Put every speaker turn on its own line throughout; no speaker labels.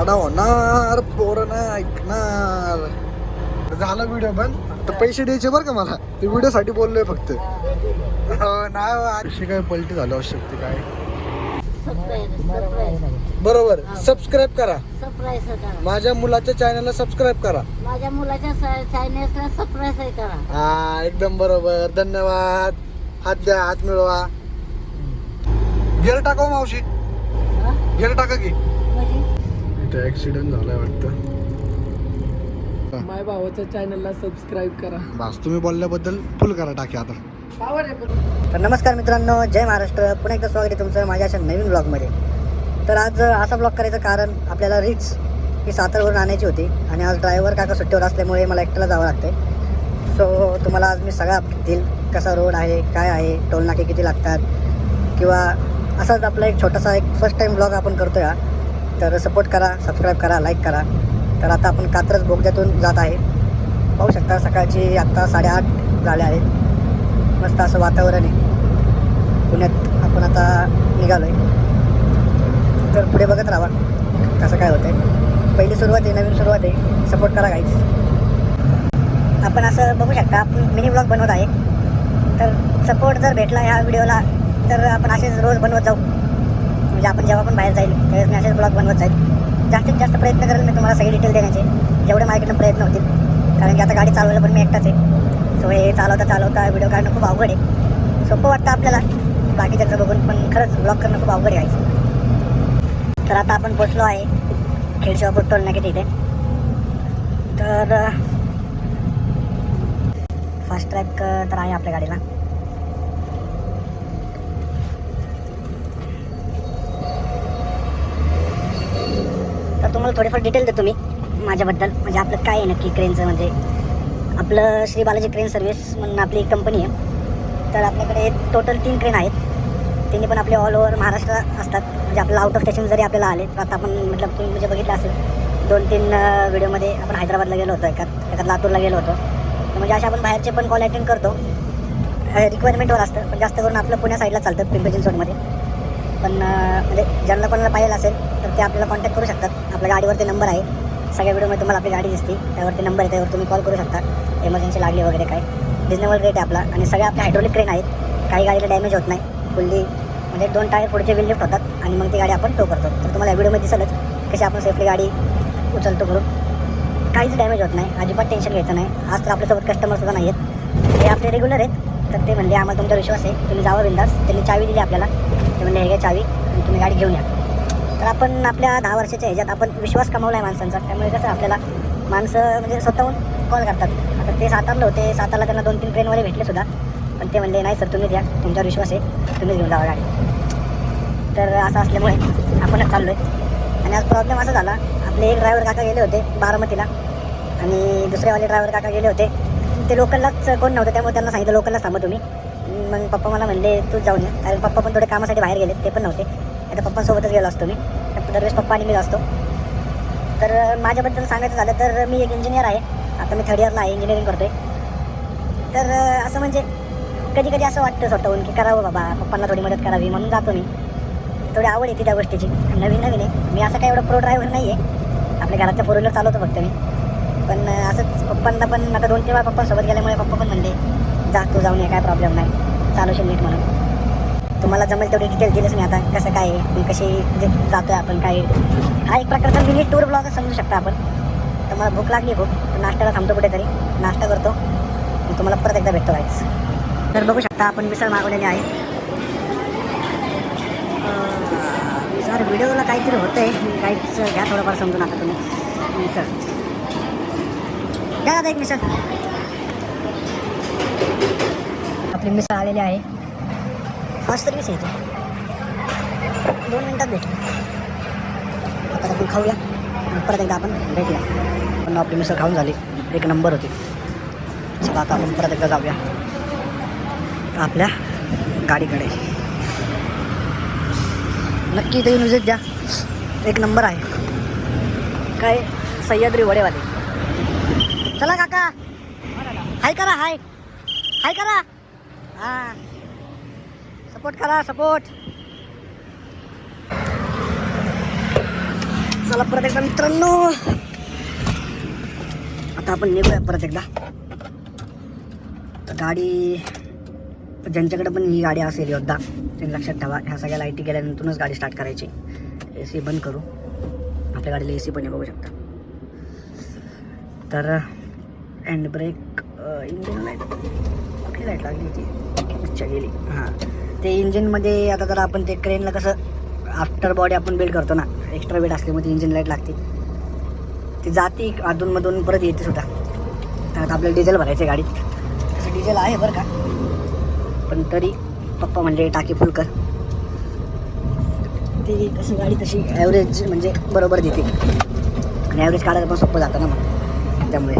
राडा होणार पोरं ना ऐकणार. झाला व्हिडिओ बंद तर पैसे द्यायचे बरं का मला? ते व्हिडिओ साठी बोललोय फक्त. हो, नाही काय पलटी झाली आवश्यकते काय? बरोबर सबस्क्राईब करा. माझ्या मुलाच्या चॅनलला सबस्क्राईब करा.
माझ्या मुलाच्या चायनीजला सरप्राईज करा.
हा एकदम बरोबर. धन्यवाद. हात द्या हात मिळवा. गेअर टाका मावशी? गेअर टाका की. इथे ऍक्सिडेंट झालाय वाटतं.
माय भावाच्या चॅनलला सबस्क्राईब करा.
बस तुम्ही बोलल्याबद्दल फुल करा टाकी आता.
पावर आहे पण
तर नमस्कार मित्रांनो जय महाराष्ट्र. पुन्हा एकदा स्वागत आहे तुमचं माझ्या अशा नवीन ब्लॉगमध्ये तर आज असा ब्लॉग करायचं कारण आपल्याला रिच ही सातारवरून आणायची होती आणि आज ड्रायव्हर काका सुट्टीवर असल्यामुळे मला एकट्याला जावं लागतंय. सो तुम्हाला आज मी सगळा देईल. कसा रोड आहे काय आहे टोल नाके किती लागतात किंवा असाच आपला एक छोटासा एक फर्स्ट टाईम ब्लॉग आपण करतोय हा. तर सपोर्ट करा सबस्क्राईब करा लाईक करा. तर आता आपण कात्रज बोगद्यातून जात आहे. पाहू शकता सकाळची आत्ता साडेआठ झाले आहेत मस्त असं वातावरण आहे. पुण्यात आपण आता निघालो आहे तर पुढे बघत राहा. कसं काय होतंय. पहिली सुरुवात आहे नवीन सुरुवात आहे. सपोर्ट करा काहीच आपण असं बघू शकता आपण मिनी ब्लॉग बनवत आहे. तर सपोर्ट जर भेटला ह्या व्हिडिओला तर आपण असेच रोज बनवत जाऊ. म्हणजे आपण जेव्हा पण बाहेर जाईल त्यावेळेस मी असेच ब्लॉग बनवत जाईल. जास्तीत जास्त प्रयत्न करेल मी तुम्हाला सगळी डिटेल देण्याचे. जेवढे माझ्याकडनं प्रयत्न होतील. कारण की आता गाडी चालवायला पण मी एकटाच आहे. सो हे चालवता चालवता व्हिडिओ काढणं खूप अवघड आहे. सोपं वाटतं आपल्याला. बाकीच्यांचं बघून पण खरंच ब्लॉग करणं खूप अवघड आहे तर आता आपण पोचलो आहे. खेडशिवापूर टोल नाक्यात इथे. तर फास्ट ट्रॅक तर आहे आपल्या गाडीला. तर तुम्हाला थोडेफार डिटेल देतो मी माझ्याबद्दल. म्हणजे आपलं काय आहे नक्की क्रेनचं म्हणजे आपलं श्री बालाजी क्रेन सर्व्हिस म्हणून आपली कंपनी आहे. तर आपल्याकडे टोटल तीन क्रेन आहेत. त्यांनी पण आपले ऑल ओव्हर महाराष्ट्र असतात. म्हणजे आपल्याला आउट ऑफ स्टेशन जरी आपल्याला आले तर आता आपण म्हटलं तुम्ही म्हणजे बघितलं असेल दोन तीन व्हिडिओमध्ये आपण हैदराबादला गेलो होतो एका एकात लातूरला गेलो होतो. म्हणजे अशा आपण बाहेरचे पण कॉल अटेंड करतो. रिक्वायरमेंटवर असतं. पण जास्त करून आपलं पुण्या साईडला चालतं पिंपरी चिंचवडमध्ये. पण म्हणजे ज्यांना कोणाला पाहिजे असेल तर ते आपल्याला कॉन्टॅक्ट करू शकतात. आपल्या गाडीवरती नंबर आहे. सगळ्या व्हिडिओमध्ये तुम्हाला आपली गाडी दिसते. त्यावरती नंबर आहे त्यावर तुम्ही कॉल करू शकता. एमर्जन्सी लागली वगैरे काय. रिजनेबल रेट आहे आपला. आणि सगळ्या आपल्या हायड्रोलिक क्रेन आहेत. काही गाडीला डॅमेज होत नाही. फुल्ली म्हणजे दोन टायर पुढचे विल लिफ्ट होतात. आणि मग ती गाडी आपण टो करतो. तर तुम्हाला या व्हिडिओमध्ये दिसलंच कशी आपण सेफली गाडी उचलतो करून. काहीच डॅमेज होत नाही. अजिबात टेन्शन घ्यायचं नाही. आज तर आपल्यासोबत कस्टमरसुद्धा नाही आहेत हे आपले रेग्युलर आहेत. तर ते म्हणले आम्हाला तुमचा विश्वास आहे. तुम्ही जावं बिंदास. त्यांनी चावी दिली आपल्याला. ते म्हणले हे घ्या चावी आणि तुम्ही गाडी घेऊन या. तर आपण आपल्या दहा वर्षाच्या ह्याच्यात आपण विश्वास कमावला आहे माणसांचा. त्यामुळे कसं आपल्याला माणसं म्हणजे स्वतःहून कॉल करतात. आता ते सातारला होते सातारला त्यांना दोन तीन ट्रेनवाले भेटले सुद्धा. पण ते म्हणले नाही सर तुम्ही द्या. तुमच्यावर विश्वास आहे. तुम्हीच घेऊन जावा गाडी. तर असं असल्यामुळे आपणच चाललो आहे आणि आज प्रॉब्लेम असा झाला. आपले एक ड्रायव्हर काका गेले होते बारामतीला. आणि दुसरेवाले ड्रायव्हर काका गेले होते. ते लोकललाच कोण नव्हतं त्यामुळे त्यांना सांगितलं लोकललाच थांबा तुम्ही. मग पप्पा मला म्हणले तूच जाऊन या. कारण पप्पा पण थोडे कामासाठी बाहेर गेले ते पण नव्हते. आता पप्पांसोबतच गेलो असतो मी. दरवेळेस पप्पा आणि मी असतो तर माझ्याबद्दल सांगायचं झालं तर मी एक इंजिनियर आहे. आता मी थर्ड इयरला आहे इंजिनिअरिंग करतोय. तर असं म्हणजे कधी कधी असं वाटतं स्वतःहून की करावं बाबा पप्पांना थोडी मदत करावी म्हणून जातो मी. थोडी आवड येते त्या गोष्टीची. नवीन नवीन आहे. मी असं काही एवढं प्रो ड्रायव्हर नाही आहे आपल्या घरातल्या फोर व्हीलर चालवतो फक्त मी. पण असंच पप्पांना पण आता दोन तीन वेळा पप्पांसोबत गेल्यामुळे पप्पा पण म्हणले जा तू जाऊन ये काय प्रॉब्लेम नाही. चालवशील नीट म्हणून. तुम्हाला जमेल तेवढी डिटेल दिलीच मी आता कसं काय आहे आणि कशी जातो जातोय आपण काय हा एक प्रकारचा मिनी टूर ब्लॉग समजू शकता आपण. तर मला भूक लागली खूप तर नाश्त्याला थांबतो कुठेतरी. नाश्ता करतो. आणि तुम्हाला परत एकदा भेटतो काहीच तर बघू शकता आपण मिसळ मागवलेली आहे. सर व्हिडिओला काहीतरी होतं आहे काहीच घ्या थोडंफार समजून आता तुम्ही. मिसळ. घ्या दादा एक मिसळ. आपली मिसळ आलेली आहे. फास्ट सर्विस आहे इथे दोन मिनटात भेटू. आता आपण खाऊया. परत एकदा आपण भेटूया. पण आपली मिसळ खाऊन झाली. एक नंबर होती. चला आता आपण परत एकदा जाऊया. आपल्या गाडीकडे. नक्की इथे येऊन विजिट द्या. एक नंबर आहे. काय सह्याद्री वडेवाले. चला काका. हाय करा हाय. हाय करा. हां. सपोर्ट करा सपोर्ट चला परत एकदा मित्रांनो आता आपण निघूया परत एकदा तर गाडी ज्यांच्याकडे पण ही गाडी असेल योद्धा त्यांनी लक्षात ठेवा ह्या सगळ्या लाईटी गेल्यानंतरच गाडी स्टार्ट करायची ए सी बंद करू आपल्या गाडीला ए सी पण बघू शकता तर हँड ब्रेक इंजिन लाइट कुठली लाइट लागली होती अच्छा गेली हां ते इंजिनमध्ये आता जर आपण ते क्रेनला कसं आफ्टर बॉडी आपण बिल्ड करतो ना एक्स्ट्रा वेट असल्यामुळे इंजिन लाइट लागते. ती जाती अधूनमधून परत येते सुद्धा. तर आता आपल्याला डिझेल भरायचं आहे गाडीत. तसं डिझेल आहे बरं का. पण तरी पप्पा म्हणजे टाकी फुल कर. ती तशी गाडी तशी ॲव्हरेज म्हणजे बरोबर देते. आणि ॲव्हरेज काढायला पण सोपं जातं ना मग. त्यामुळे.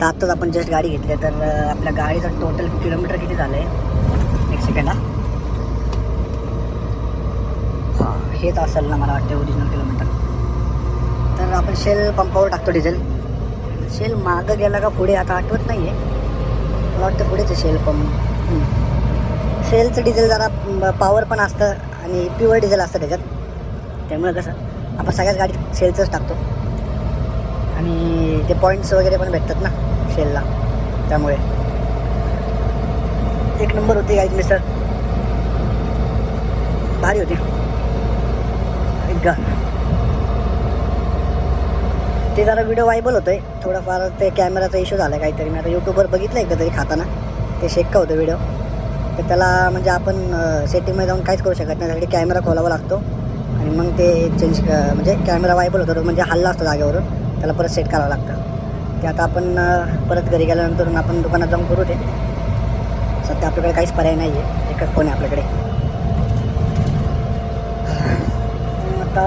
तर आत्ताच आपण जस्ट गाडी घेतली आहे, तर आपल्या गाडीचं टोटल किलोमीटर किती झालं आहे ओके ना हा हां हेच असेल ना मला वाटतं ओरिजिनल किलोमीटर तर आपण शेल पंपावर टाकतो डिझेल शेल मागं गेला का पुढे आता आठवत नाही आहे मला वाटतं पुढेच आहे शेल पंप शेलचं डिझेल जरा पॉवर पण असतं आणि प्युअर डिझेल असतं त्याच्यात. त्यामुळे कसं आपण सगळ्याच गाडीत शेलचंच टाकतो. आणि ते पॉईंट्स वगैरे पण भेटतात ना शेलला त्यामुळे. एक नंबर होती गाईज मिसळ. भारी होती. ते जरा व्हिडिओ वायबल होतोय. थोडाफार ते कॅमेराचा इश्यू झाला काहीतरी. मी आता यूट्यूबवर बघितलं एकदा तरी खाताना. ते शेक का होतं व्हिडिओ तर त्याला म्हणजे आपण सेटिंगमध्ये जाऊन काहीच करू शकत नाही. त्यासाठी कॅमेरा खोलावा लागतो. आणि मग ते चेंज म्हणजे कॅमेरा वायबल होतो तो म्हणजे हल्ला असतो जागेवरून. त्याला परत सेट करावं लागतं. ते आता आपण परत घरी गेल्यानंतर आपण दुकानात जाऊन करू ते. सध्या आपल्याकडे काहीच पर्याय नाही आहे एकच फोन आहे आपल्याकडे. आता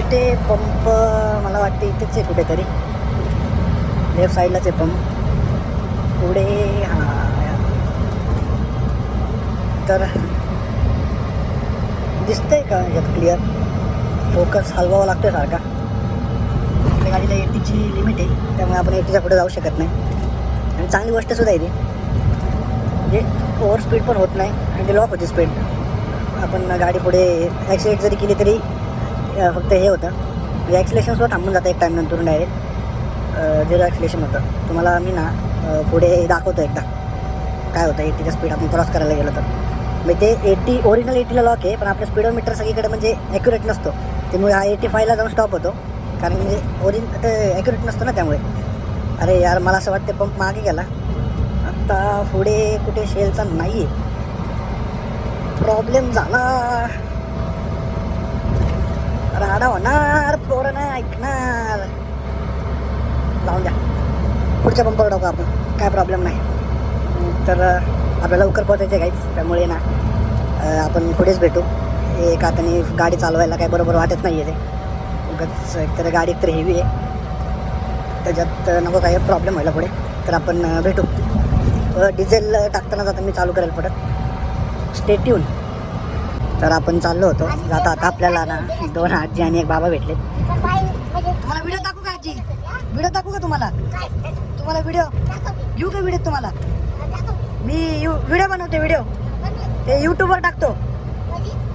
इथे पंप मला वाटते इथेच आहे कुठेतरी. लेफ्ट साईडलाच आहे पंप पुढे हां. तर दिसतंय का यात क्लिअर फोकस हलवावा लागतोय सारखा. आपल्या गाडीला एटीची लिमिट आहे त्यामुळे आपण एटीच्या पुढे जाऊ शकत नाही. आणि चांगली गोष्टसुद्धा आहे ती. म्हणजे ओव्हर स्पीड पण होत नाही आणि ते लॉक होते स्पीड आपण गाडी पुढे ॲक्सिडेंट जरी केली तरी फक्त हे होतं. म्हणजे ॲक्सिलेशनसुद्धा थांबून जातं एक टाईम नंतर डायरेक्ट झिरो ॲक्सिलेशन होतं. तुम्हाला मी ना पुढे दाखवतो एकदा. काय होतं एटीचा स्पीड आपण क्रॉस करायला गेलो तर. म्हणजे ते एटी ओरिजिनल एटीला लॉक आहे पण आपलं स्पीडोमीटर सगळीकडे म्हणजे ॲक्युरेट नसतो. त्यामुळे हा एटी फायला जाऊन स्टॉप होतो. कारण म्हणजे ओरिजिन ते ॲक्युरेट नसतो ना त्यामुळे. अरे यार मला असं वाटतं पंप मागे गेला. आता पुढे कुठे शेलचा नाही आहे प्रॉब्लेम झाला. राडा होणार पोरं नाही ऐकणार. जाऊन द्या. पुढच्या पंपावर टाकू आपण. काय प्रॉब्लेम नाही. तर आपल्याला लवकर पोहोचायचं काहीच त्यामुळे ना आपण पुढेच भेटू. एक हाताने गाडी चालवायला काय बरोबर वाटत नाही आहे ते. उगाच एकतर गाडी एकतर हेवी आहे. त्याच्यात नको काही प्रॉब्लेम व्हायला पुढे. तर आपण भेटू. डिझेल टाकतानाच आता मी चालू करेल परत. स्टेट येऊन तर आपण चाललो होतो. जाता आता आपल्याला ना दोन आजी आणि एक बाबा भेटले तुम्हाला व्हिडिओ दाखवू का आजी? व्हिडिओ दाखवू का तुम्हाला? तुम्हाला व्हिडिओ येऊ का व्हिडिओ तुम्हाला? मी यू व्हिडिओ बनवते व्हिडिओ ते यूट्यूबवर टाकतो.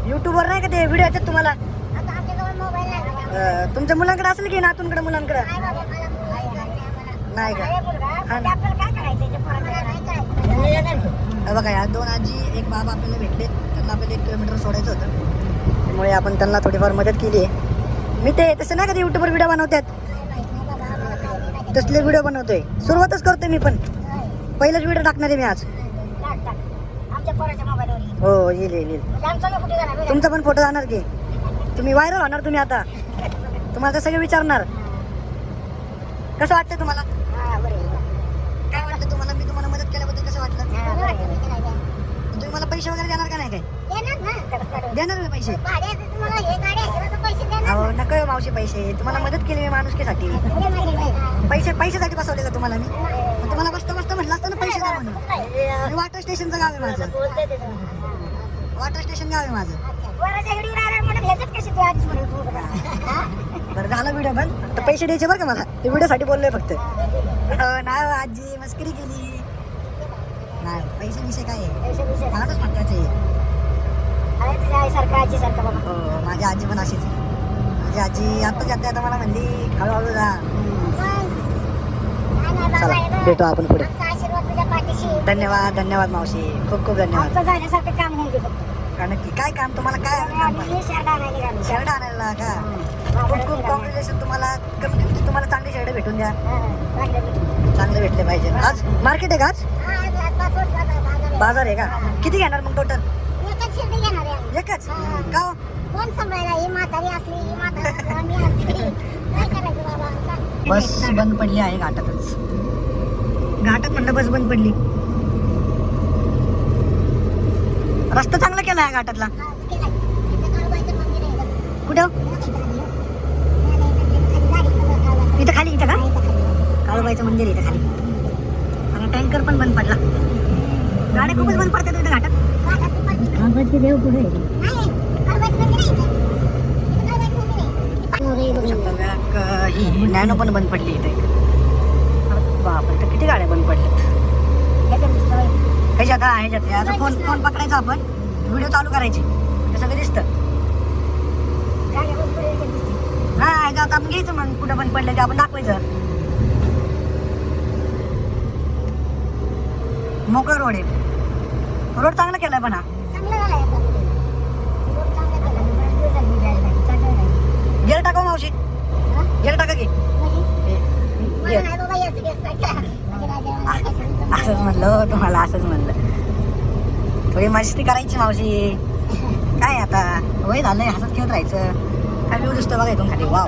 यूट्यूबवर नाही का ते व्हिडिओ येतात तुम्हाला? तुमच्या मुलांकडे असेल की नातूनकडे मुलांकडे? नाही का? हा ना. बघा या दोन आजी एक बाबा आपल्याला भेटले. त्यांना आपल्याला एक किलोमीटर सोडायचं होतं. त्यामुळे आपण त्यांना थोडीफार मदत केली आहे. मी ते तसं नाही का ते यूट्यूबवर व्हिडिओ बनवतात? तसले व्हिडिओ बनवतोय. सुरुवातच करतोय मी पण. पहिलाच व्हिडिओ टाकणार आहे मी आज. हो येईल येईल येईल. तुमचा पण फोटो जाणार की. तुम्ही व्हायरल होणार तुम्ही आता. तुम्हाला सगळे विचारणार. कसं वाटतं तुम्हाला काय वाटतं तुम्हाला मी तुम्हाला मदत केल्याबद्दल कसं वाटलं तुम्ही मला पैसे वगैरे देणार का नाही काय देणार का पैसे? अहो नका हो मावशी पैसे. तुम्हाला मदत केली मी माणुसकीसाठी. पैसे पैशासाठी बसवले का तुम्हाला मी? मग तुम्हाला बसता बसता म्हटलं असतं ना पैसे द्या म्हणून. मी वॉटर स्टेशनचं गाव आहे माझं. वॉटर स्टेशन गाव आहे माझं. बरं झालं व्हिडिओ बंद. तर पैसे द्यायचे बरं का मला? ते व्हिडिओसाठी बोललोय फक्त. हो, नाही हो, आजी मस्करी केली. नाही पैसे विषय काय आहे? माणूस महत्त्वाचे आहे
सारखा आजी सारखा बाबा
हो माझी आजी पण अशीच तुझी आजी आता जाते आता मला म्हणली हळूहळू जा. चला भेटू आपण पुढे.
आशीर्वाद तुझ्या पाठीशी.
धन्यवाद धन्यवाद मावशी. खूप खूप धन्यवाद.
काम होऊन फक्त
का काय काम? तुम्हाला काय
शर्ट आणायला
का. खूप खूप कॉम्पिटिशन तुम्हाला. कमी किमतीत तुम्हाला चांगले शर्ट भेटून द्या.
चांगलं भेटू.
चांगले भेटले पाहिजे. आज मार्केट आहे का आज?
बाजार आहे.
का किती घेणार मग टोटल
एकच शिर्डी घेणार आहे आम्ही.
एकच
हा.
का हो?
कोण सांभाळायला ही म्हातारी असली ही म्हातारी असली, आम्ही असली काय करायचं बाबा सांग.
बस बंद पडली आहे घाटातच घाटात म्हणलं बस बंद पडली रस्ता चांगला केला आहे घाटातला
हा, केलंय. इथं काळूबाईचं मंदिर आहे इथं.
कुठं इथं खाली इथं का काळूबाईचं मंदिर आहे इथं खाली आणि टँकर पण बंद पडला गाड्या खूपच बंद पडतात तिथे घाटात. बघू शकता बॅक, ही नॅनो पण बंद पडली इथे. बापरे तर किती गाड्या बंद पडल्यात ह्याच्यात हा ह्याच्यात हे आता फोन फोन पकडायचा आपण. व्हिडिओ चालू करायची. ते सगळं दिसतं. हा ह्याच्यात आपण घ्यायचं मग. कुठं बंद पडलं ते आपण दाखवायचं. मोकळा रोड आहे. रोड चांगला केलाय पण हा गेअर टाका मावशी. गेअर टाका की. हे, असंच म्हणलं तुम्हाला असंच म्हणलं. थोडी मस्ती करायची मावशी. काय आता? वय झालंय हसत खेळत राहायचं. काय व्ह्यू दिसतो बघा इथून खाली. वाव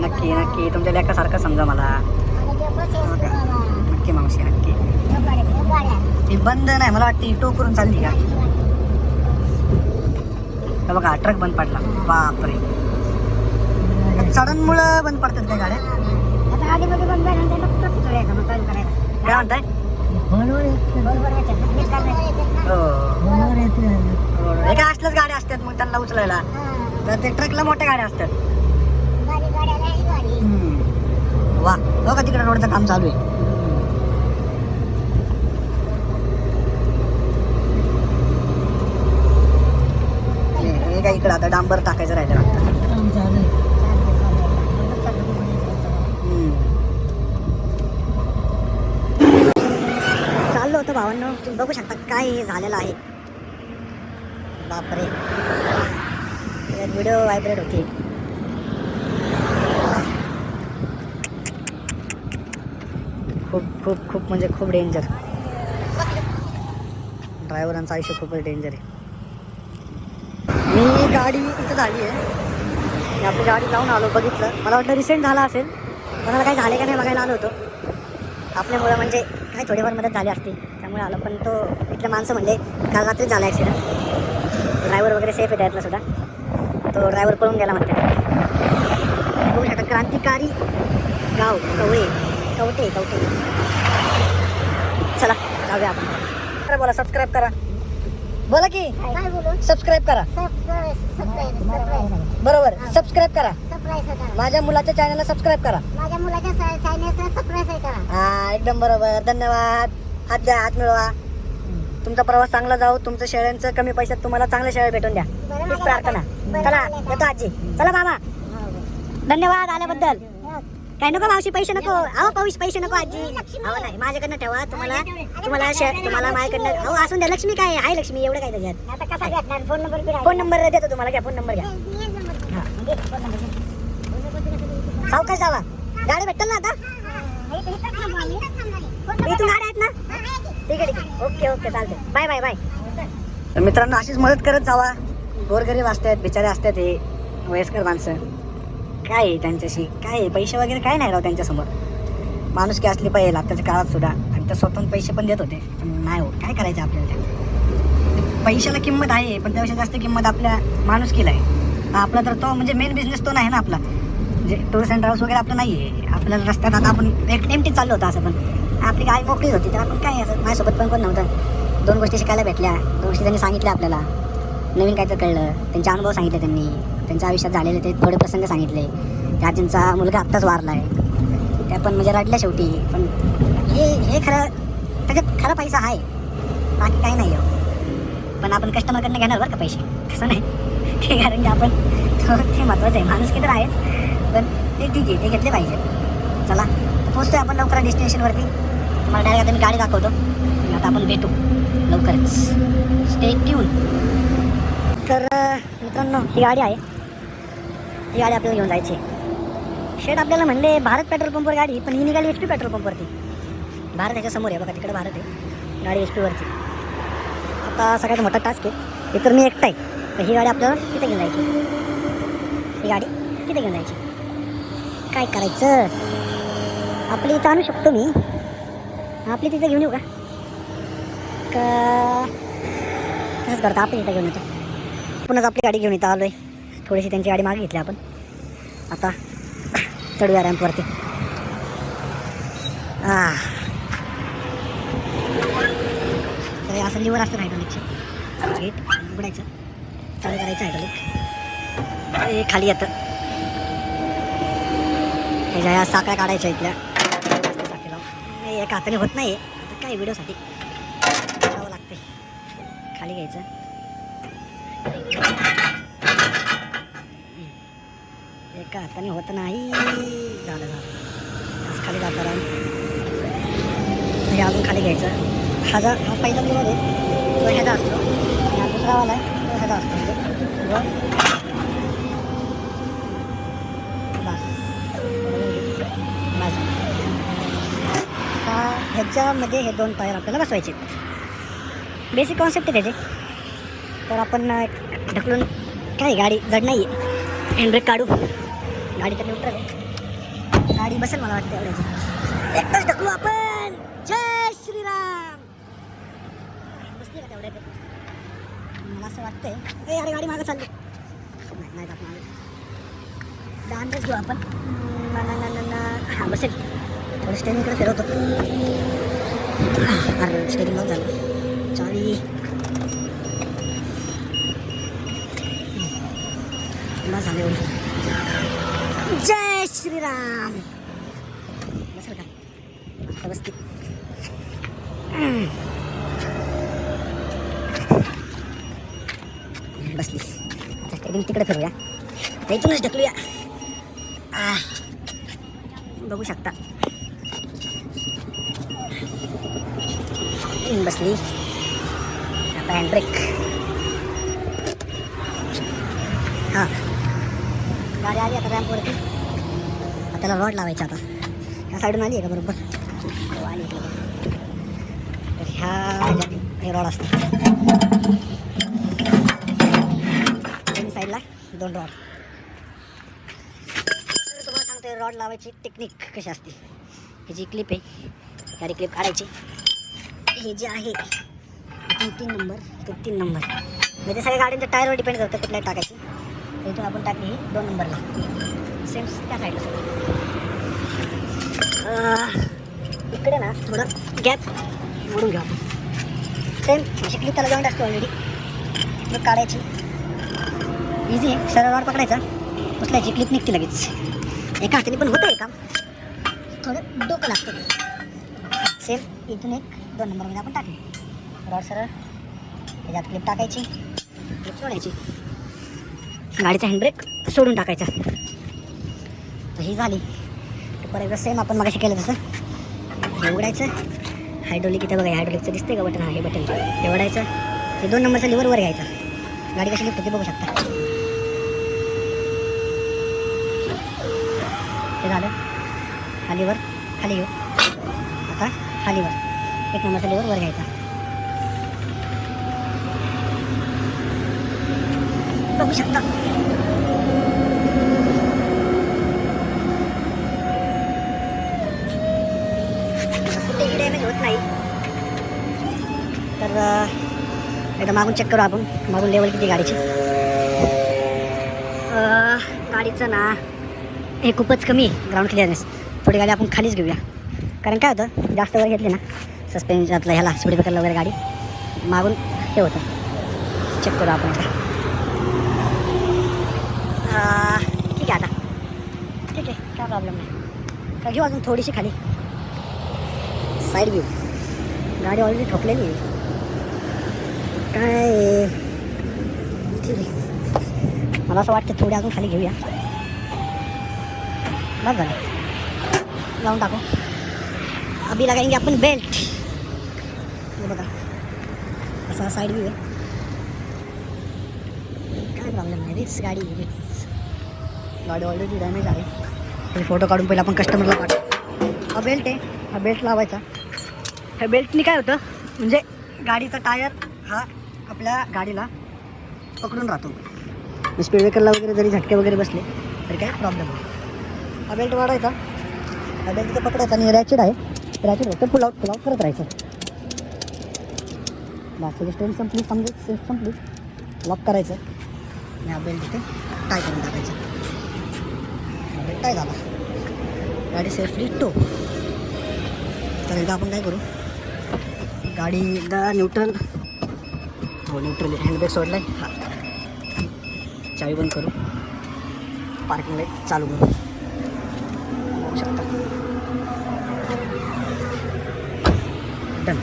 नक्की नक्की. तुमच्या लेखासारखं समजा मला नक्की मावशी नक्की ती बंद नाही मला वाटतं टो करून चालली का हे बघा ट्रक बंद पडला. बापरे. चढणमुळं बंद पडतात काय गाड्या? काय म्हणताय? हो हो. एका असल्याच गाड्या असतात मग त्यांना उचलायला. तर ते ट्रकला मोठ्या गाड्या असतात. वा. बघा तिकडे रोडचं काम चालू आहे हे- हे काय इकडं आता डांबर टाकायचं राहिलं वाटतं चाललो होतं भावांनो. तुम्ही बघू शकता काय हे झालेलं आहे. बापरे. व्हिडिओ व्हायब्रेट होते. खूप खूप खूप म्हणजे खूप डेंजर ड्रायव्हरांचं आयुष्य खूपच डेंजर आहे. गाडी इथं झाली आहे. आपली गाडी लावून आलो बघितलं. मला वाटलं रिसेंट झाला असेल. कोणाला काही झाले का नाही बघायला आलो होतो. आपल्यामुळं म्हणजे काय थोडीफार मदत झाली असती. त्यामुळे आलो पण तो इथले माणसं म्हणले काल रात्री झाला ॲक्सिडंट ड्रायव्हर वगैरे सेफ आहे त्यातला सुद्धा. तो ड्रायव्हर पळून गेला म्हणते बघू शकता क्रांतिकारी गाव कवळे कवटे कवटे. चला जाऊया आपण. करा बोला सबस्क्राईब करा. बोला की.
काय बोलू?
सबस्क्राईब करा. बरोबर. सबस्क्राईब करा. माझ्या मुलाच्या चॅनलला सबस्क्राईब करा.
माझ्या मुलाच्या आहे करा.
हा एकदम बरोबर. धन्यवाद. हात द्या हात मिळवा. तुमचा प्रवास चांगला जाऊ तुमचं शेळ्यांचं कमी पैशात तुम्हाला चांगले शेळ्या भेटून द्या. हीच प्रार्थना. चला येतो आजी. चला मामा. धन्यवाद आल्याबद्दल. काय नको मावशी पैसे नको. अहो पाऊस पैसे नको आजी. अहो नाही माझ्याकडनं ठेवा. तुम्हाला तुम्हाला शे- तुम्हाला माझ्याकडनं अहो असून द्या. लक्ष्मी काय आहे? लक्ष्मी. एवढं काय त्याच्यात?
आता कसा भेटणार? फोन नंबर
फोन नंबर देतो तुम्हाला. घ्या फोन नंबर घ्या. सावकाश जावा. गाडी भेटेल ना आता? इथून गाड्या आहेत ना? ठीक आहे ठीक आहे. ओके ओके चालते बाय बाय बाय. तर मित्रांनो अशीच मदत करत जावा. गोरगरीब असतात बिचारे असतात हे वयस्कर माणसं. काय आहे त्यांच्याशी? काय आहे? पैसे वगैरे काय नाही राव त्यांच्यासमोर. माणूस की असली पाहिजे आत्ताच्या काळात सुद्धा. आणि तर स्वतःहून पैसे पण देत होते. पण नाही हो काय करायचं आपल्याला पैशाला किंमत आहे पण त्यापेक्षा जास्त किंमत आपल्या माणुसकीला आहे. आपला तर तो म्हणजे मेन बिझनेस तो नाही ना आपला. म्हणजे टूर्स अँड ट्रॅव्हल्स वगैरे आपलं नाही आहे. आपल्याला रस्त्यात आता आपण एक एमटीच चाललो होतं असं पण. आपली गाय मोकळीच होती तर आपण काय असं माझ्यासोबत पण कोण नव्हतं. दोन गोष्टी शिकायला भेटल्या. दोन गोष्टी त्यांनी सांगितल्या आपल्याला. नवीन काय तर कळलं. त्यांचे अनुभव सांगितले त्यांनी. त्यांच्या आयुष्यात झालेले ते थोडे प्रसंग सांगितले. त्या त्यांचा मुलगा आत्ताच वारला आहे. त्या पण म्हणजे रडल्या शेवटी. पण हे हे खरं त्याच्यात खरा पैसा आहे. बाकी काही नाही हो पण आपण कस्टमरकडनं घेणार बरं का पैसे. तसं नाही. ते कारण की आपण ते महत्वाचं आहे. माणूस किती आहे पण ते ठीक आहे. ते घेतले पाहिजे. चला. पोचतोय आपण लवकर डेस्टिनेशनवरती तुम्हाला डायरेक्ट आता मी गाडी दाखवतो. आता आपण भेटू. लवकरच. स्टे ट्यून तर मित्रांनो ही गाडी आहे. ही गाडी आपल्याला घेऊन जायची. आहे शेट आपल्याला म्हणले भारत पेट्रोल पंपवर गाडी पण ही निघाली एच पी पेट्रोल पंपवरती. भारत ह्याच्या समोर आहे बघा तिकडे भारत आहे. गाडी एच पीवरती. आता सगळ्यात मोठा टास्क आहे. हे तर मी एकटा आहे. तर ही गाडी आपल्याला तिथे घेऊन जायची. ही गाडी तिथे घेऊन जायची. काय करायचं? आपली इथं आणू शकतो मी. आपली तिथे घेऊन येऊ का? का? तसंच करता आपण इथं घेऊन येतो. पुन्हाच आपली गाडी घेऊन येतो आलो आहे थोडीशी त्यांची गाडी मागे घेतली आपण. आता चढूया रॅम्पवरती असं लिव्हर असतं हायड्रोलिकचे गेट उघडायचं. चालू करायचं हायड्रोलिक हे खाली येतं. ह्याच्या ह्या साखळ्या काढायच्या इथल्या. साखळी लावून. एका हाताने होत नाही आता काय व्हिडिओसाठी. करावं लागते खाली घ्यायचं. एका हाताने होत नाही झालं झालं असं खाली जातं हे अजून खाली घ्यायचं. हा जा हा पहिला लिव्हर आहे तो ह्याचा असतो. आणि हा दुसरावाला आहे. तो ह्याचा असतो. म्हणजे ह्याच्यामध्ये हे दोन टायर आपल्याला बसवायचे बेसिक कॉन्सेप्ट आहे त्याचे. तर आपण ढकलून काय गाडी जड नाही आहे हँडब्रेक काढू. गाडी तर न्यूट्रल आहे. गाडी बसेल मला वाटतं एवढ्याची. एकटाच ढकलू आपण. जय श्रीराम. बसते का तेवढ्या मला असं वाटतंय. ए अरे गाडी मागं चालली. नाही नाही जात मागं. डान्सच घेऊ आपण. ना ना ना ना हां बसेल. थोडं स्टेरिंगकडे फिरवतो. अरे स्टेरिंग लावून झालं. चावी झालं झाले एवढं. जय श्रीराम बसेल का आता बसते बसली आता स्टेरिंग तिकडे फिरूया आता इथूनच ढकलूया आ, बघू शकता हम्म, बसली आता हँडब्रेक आली आता रॅम्पवरती आता त्याला रॉड लावायचा आता. ह्या साईडून आली आहे का बरोबर? हो, आली तर ह्या हे रॉड असतात दोन्ही साईडला दोन रॉड तुम्हाला सांगतो रॉड लावायची टेक्निक कशी असते. ही जी क्लिप आहे गाडी क्लिप काढायची. हे जे आहे तीन तीन नंबर ते तीन नंबर म्हणजे सगळ्या गाड्यांच्या टायरवर डिपेंड करतं कुठल्या टाकायची. इथून आपण टाकली ही दोन नंबरला. सेम त्या साईडला इकडे ना थोडं गॅप मोडून घ्या आपण सेम अशी त्याला जॉईंट असतो ऑलरेडी मग काढायची. इझी सरळवर सरळ रॉड पकडायचा. उचलायची क्लिप निघते लगेच. एका हाताने पण होतं आहे काम. थोडं डोकं लागतं. सेम इथून एक दोन नंबरमध्ये आपण टाकली. रॉड सरळ. त्याच्यात क्लिप टाकायची. क्लिप सोडायची. गाडीचा हँडब्रेक सोडून टाकायचा. तर ही झाली. तर परत एकदा सेम आपण मगाशी केलं तसं. हे उघडायचं. हायड्रोलिक इथं बघा हायड्रोलिकचं दिसतंय का बटन हा हे बटन हे उघडायचं. हे दोन नंबरचा लिव्हर वर घ्यायचा. गाडी कशी लिफ्ट होती बघू शकता. हे झालं. खालीवर खाली घेऊ आता खालीवर. एक नंबरचा लिव्हर वर घ्यायचा. बघू शकता. कुठेही डॅमेज होत नाही. तर एकदा मागून चेक करू आपण. मागून लेवल किती गाडीची? गाडीचं ना हे खूपच कमी आहे ग्राउंड क्लिअरनेस थोडी गाडी आपण खालीच घेऊया. कारण काय होतं जास्त वर घेतली ना सस्पेन्शनला ह्याला स्पीड ब्रेकरला वगैरे गाडी मागून हे होतं. चेक करू आपण एकदा. ठीक आहे आता. ठीक आहे काय प्रॉब्लेम नाही. का घेऊ अजून थोडीशी खाली. साईड व्ह्यू गाडी ऑलरेडी ठोकलेली आहे. काय? ठीक आहे मला असं वाटतं थोडे अजून खाली घेऊया. बस झालं. लावून टाकू. अभी लगाएंगे आपण बेल्ट हे बघा. असा साईड व्ह्यू आहे. काय प्रॉब्लेम नाही रिक्स गाडी रिक्स गाडी ऑलरेडी डॅमेज आहे. फोटो काढून पहिला आपण कस्टमरला पाठवू. हा बेल्ट आहे. हा बेल्ट लावायचा. ह्या बेल्टनी काय होतं? म्हणजे गाडीचा टायर हा आपल्या गाडीला पकडून राहतो. म्हणजे स्पीड ब्रेकरला वगैरे जरी झटके वगैरे बसले तरी काय प्रॉब्लेम नाही. हा बेल्ट वाढायचा. हा बेल्ट तर पकडायचा आणि रॅचिड आहे. रॅचिड फक्त फुल आउट फुल आउट करत राहायचं. बाकी स्टेन संपली समजा सेफ संपली लॉक करायचं. आणि हा बेल्ट तिथे टाय करून टाकायचं. बेल्ट टाय झाला. गाडी सेफली टो तर एकदा आपण काय करू? गाडी एकदा न्यूट्रल. हो न्यूट्रल हँडब्रेक सोडलाय. हा. चावी बंद करू. पार्किंग लाइट चालू करू. होऊ शकता. डन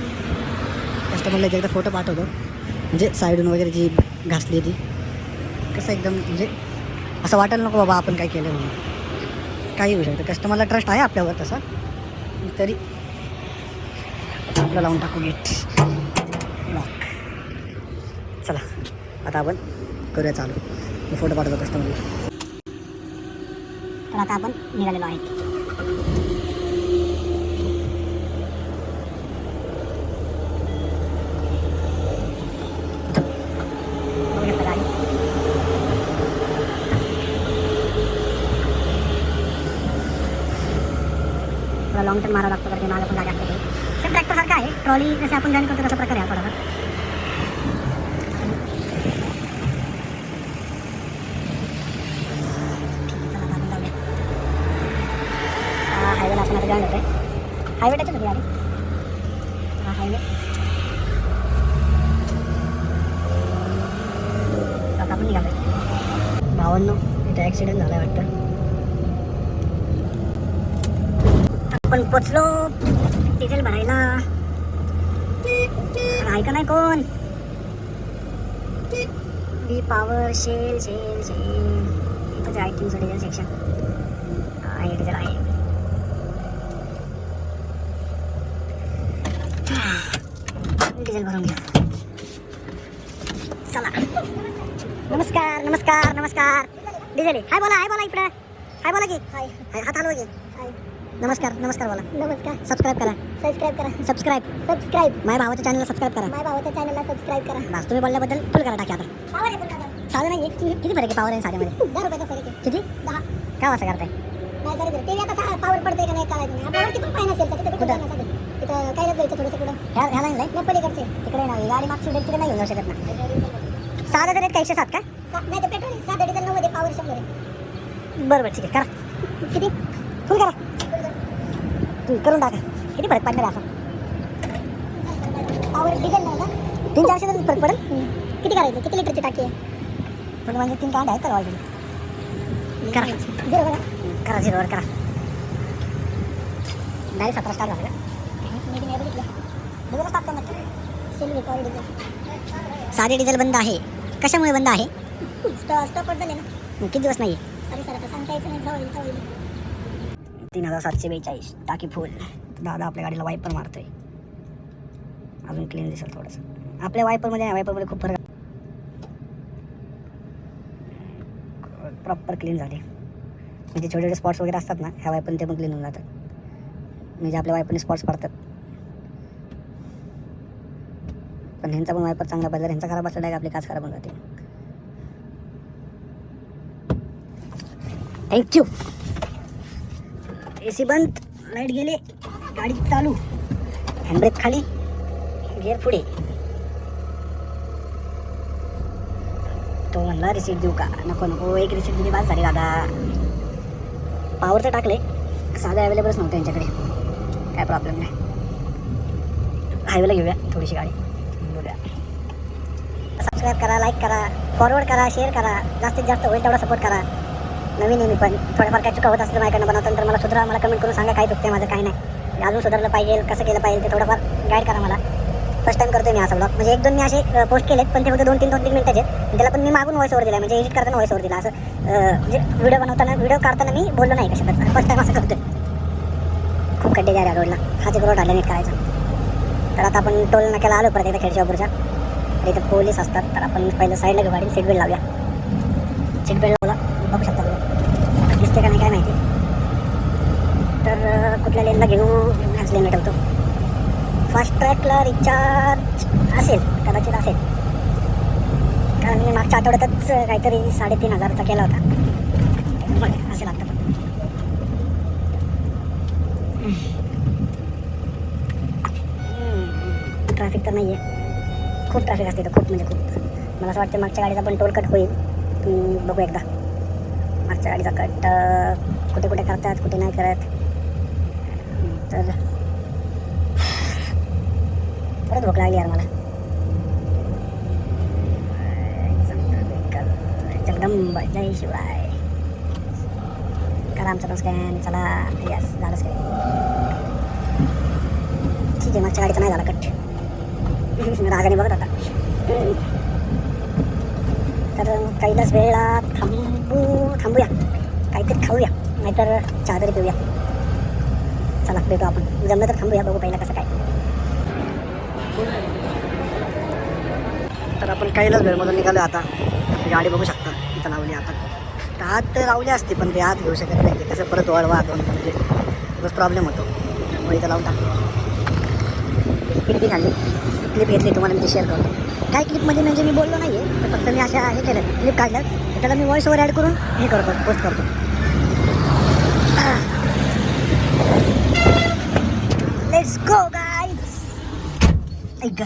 कस्टमरला एकदा फोटो पाठवतो. म्हणजे साईडून वगैरे जी घासली ती. कसं एकदम म्हणजे असं वाटायला नको बाबा आपण काय केलं म्हणून. काही होऊ शकतं. कस्टमरला ट्रस्ट आहे आपल्यावर तसा. तरी आपलं लावून टाकू गेट लॉक चला आता आपण करूया चालू मी फोटो पाठवतो कस्टमरला तर आता आपण निघालेलो आहे बघू शकता गाडी थोडा लॉंग टर्न मारावा लागतो कारण मागं पण गाडी असते ते ट्रॅक्टर सारखं आहे ट्रॉली जसे आपण गाणी करतो तसा प्रकारे आहे चला आपण हायवेला आपण आता जॉईन होतोय हायवे टचच होती गाडी हा हायवे आता आपण निघालोय भावांनो इथं ॲक्सिडेंट झाला वाटतं. आपण पोचलो. डिझेल भरायला. का नाही कोण V power Shell Shell Shell इथं जे आहे तीनशे डिझेल सेक्शन आहे डिझेल आहे डिझेल भरून घ्या चला नमस्कार नमस्कार नमस्कार डिझेल हाय बोला हाय बोला इकडे हाय बोला की हाय हात हलवा की नमस्कार नमस्कार बोला.
नमस्कार.
सबस्क्राईब करा.
सबस्क्राईब करा.
सबस्क्राईब
सबस्क्राईब
माझ्या भावाच्या चॅनलला सबस्क्राईब करा.
माझ्या भावाच्या चॅनलला सबस्क्राईब करा.
बस तुम्ही बोलल्याबद्दल फुल करा टाकी आता.
पावर आहे पण.
साधं नाही किती? फरक आहे पावर आहे साध्यामध्ये
दहा रुपयाचा फरक आहे.
किती?
दहा.
काय वाजता करताय?
नाही सॉरी ते आता पावर पडते का नाही कळायचं नाही. आपल्यावरती पण पाहिजे असेल तर तिथे कुठं? जाण्यासाठी तिथं काय थोडंसं पुढं?
ह्या ह्या लाईनला
नाही पलीकडचे
तिकडे नाही गाडी मागची तिकडे नाही जाऊ शकत ना. का एकशे सात का?
सा- नाही तर पेट्रोल नव्वद आहे पावर शंभर आहे.
बरं बरं ठीक आहे करा.
किती?
फुल करा. तुम्ही करून टाका. किती फरक पडणार आहे असा?
पावर डिझेल नाही का
तीन चारशे तरी फरक पडेल.
किती करायचं? किती लिटरची टाकी आहे?
पण म्हणजे तीन कांड आहेत ऑलरेडी करा.
झिरो बघा
करा झिरोवर करा. डायरेक्ट सतरा स्टार झालं का
बघितलं. डिझेल
साधे डिझेल बंद आहे. कशामुळे बंद आहे?
स्टॉ ना?
किती दिवस नाही
सर आता सांगता यायचं नाही.
तीन हजार सातशे बेचाळीस टाकी फुल दादा आपल्या गाडीला वायपर मारतोय. अजून क्लीन दिसेल थोडंसं. आपल्या वायपरमध्ये वायपरमध्ये खूप फरक प्रॉपर क्लीन झाले. म्हणजे छोटे छोटे स्पॉट्स वगैरे असतात ना ह्या वायपरने ते पण क्लीन होऊन जातात. म्हणजे आपल्या वायपरने स्पॉट्स पडतात. पण ह्यांचा पण वायपर चांगला पाहिजे ह्यांचा खराब असला डायरेक्ट आपली काच खराब होऊन जाते. थँक्यू ए सी बंद लाइट गेले गाडी चालू. हँडब्रेक खाली गिअर पुढे. तो म्हणला रिसीट देऊ का? नको नको एक रिसीट दिली बाद झाली दादा. पावर तर टाकले साधं अवेलेबलच नव्हतं यांच्याकडे. काय प्रॉब्लेम नाही. हायवेला घेऊया थोडीशी गाडी. बोलूया. सबस्क्राईब करा लाईक करा फॉरवर्ड करा शेअर करा. जास्तीत जास्त होईल तेवढा सपोर्ट करा. नवीन आहे मी पण. थोडंफार काय चुका होत असलं माझ्याकडनं बनवताना तर मला सुधारा मला कमेंट करून सांगा काय चुकते माझं काय नाही. म्हणजे अजून सुधारलं पाहिजे कसं केलं पाहिजे ते थोडंफार गाईड करा मला. फर्स्ट टाईम करतोय मी असा ब्लॉग म्हणजे एक दोन मी असे पोस्ट केलेत पण ते फक्त दोन तीन दोन तीन मिनिटाचे त्याला पण मी मागून व्हॉइस ओवर दिला म्हणजे एडिट करताना व्हॉइस ओवर दिला. असं म्हणजे व्हिडिओ बनवताना व्हिडिओ काढताना मी बोललो नाही कशा फर्स्ट टाइम असं करतोय. खूप खड्डे द्या रोडला हाच एक रोड आला नीट करायचा. तर आता आपण टोल नाक्याला आलो परत एकदा खेडशापूरच्या तर इथं पोलीस असतात. तर आपण पहिलं साईडला गाडी सीट बेल्ट लावूया. सीट बेल्ट लावला बघू शकता तुम्ही दिसते का नाही काय माहिती तर कुठल्या लेनला घेऊ? ह्याच लेनला ठेवतो फास्ट ट्रॅकला रिचार्ज असेल कदाचित असेल. कारण मी मागच्या आठवड्यातच काहीतरी साडेतीन हजारचा केला होता. त्याच्यामुळे असेल आता. ट्रॅफिक तर नाही आहे खूप ट्रॅफिक असते तर खूप म्हणजे खूप. मला असं वाटतं मागच्या गाडीचा पण टोल कट होईल. बघू एकदा. मागच्या गाडीचा कट कुठे कुठे करतात कुठे नाही करत. तर परत भूक लागली यार मला. जगदंब जय शिवाय. करा आमचा स्कॅन चला. यस झालं स्कॅन ठीक आहे मागच्या गाडीचं नाही झाला कट रागाने बघत आता तर कैलास वेळा थांबू थांबूया. काहीतरी खाऊया. नाहीतर चहा तरी पिऊया. चला भेटू आपण. जमलं तर थांबूया बघू पहिलं कसं काय. तर आपण काहीलाच वेळमधून निघालो आता. गाडी बघू शकता इथं लावली आता. तर आत लावली असते पण ते आत घेऊ शकत नाही. ते कसं परत वळवा दोन म्हणजे बस प्रॉब्लेम होतो. त्यामुळे इथं लावून टाकतो. क्लिप बी घालली क्लिप घेतली तुम्हाला मी ते शेअर करतो. काय क्लिपमध्ये म्हणजे मी बोललो नाही आहे तर फक्त मी अशा हे केलं. क्लिप काढल्यात. त्याला मी व्हॉइस ॲड करून हे करतो पोस्ट करतो. ऐक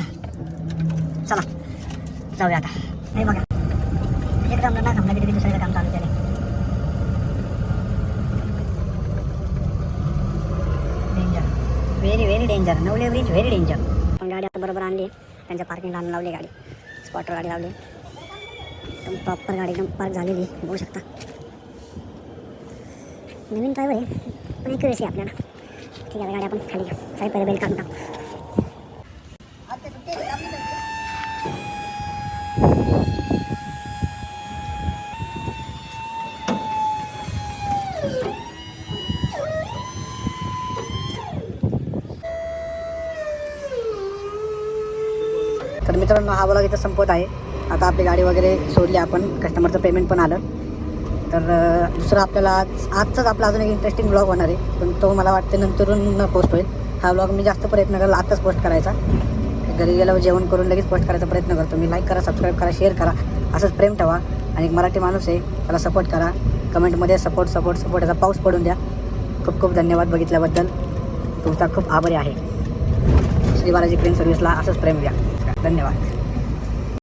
चला. जाऊया आता. हे बघा. एक काम ना थांबला किती दुसऱ्याचं काम चालू त्याने. Danger very very danger Navale bridge very danger पण गाडी आता बरोबर आणली. त्यांच्या पार्किंगला आणून लावली गाडी. स्पॉटर गाडी लावली. एकदम प्रॉपर गाडी एकदम पार्क झालेली. बघू शकता. नवीन ड्रायव्हर आहे. पण एक आहे आपल्याला. ठीक आहे गाडी आपण खाली घेऊ काही पहिले बेल काढून टाकू. मित्रांनो हा ब्लॉग इथं संपत आहे. आता आपली गाडी वगैरे सोडली आपण. कस्टमरचं पेमेंट पण आलं. तर दुसरं आपल्याला आज आजचाच आपला अजून एक इंटरेस्टिंग ब्लॉग होणार आहे. पण तो मला वाटते नंतरून पोस्ट होईल. हा ब्लॉग मी जास्त प्रयत्न करेल आत्ताच पोस्ट करायचा. घरी गेल्यावर जेवण करून लगेच पोस्ट करायचा प्रयत्न करतो. मी लाईक करा सबस्क्राईब करा शेअर करा. असंच प्रेम ठेवा. आणि एक मराठी माणूस आहे त्याला सपोर्ट करा. कमेंटमध्ये सपोर्ट सपोर्ट सपोर्ट याचा पाऊस पडून द्या. खूप खूप धन्यवाद बघितल्याबद्दल. तुमचा खूप आभारी आहे. श्री बालाजी क्रीम सर्व्हिसला असंच प्रेम द्या. धन्यवाद.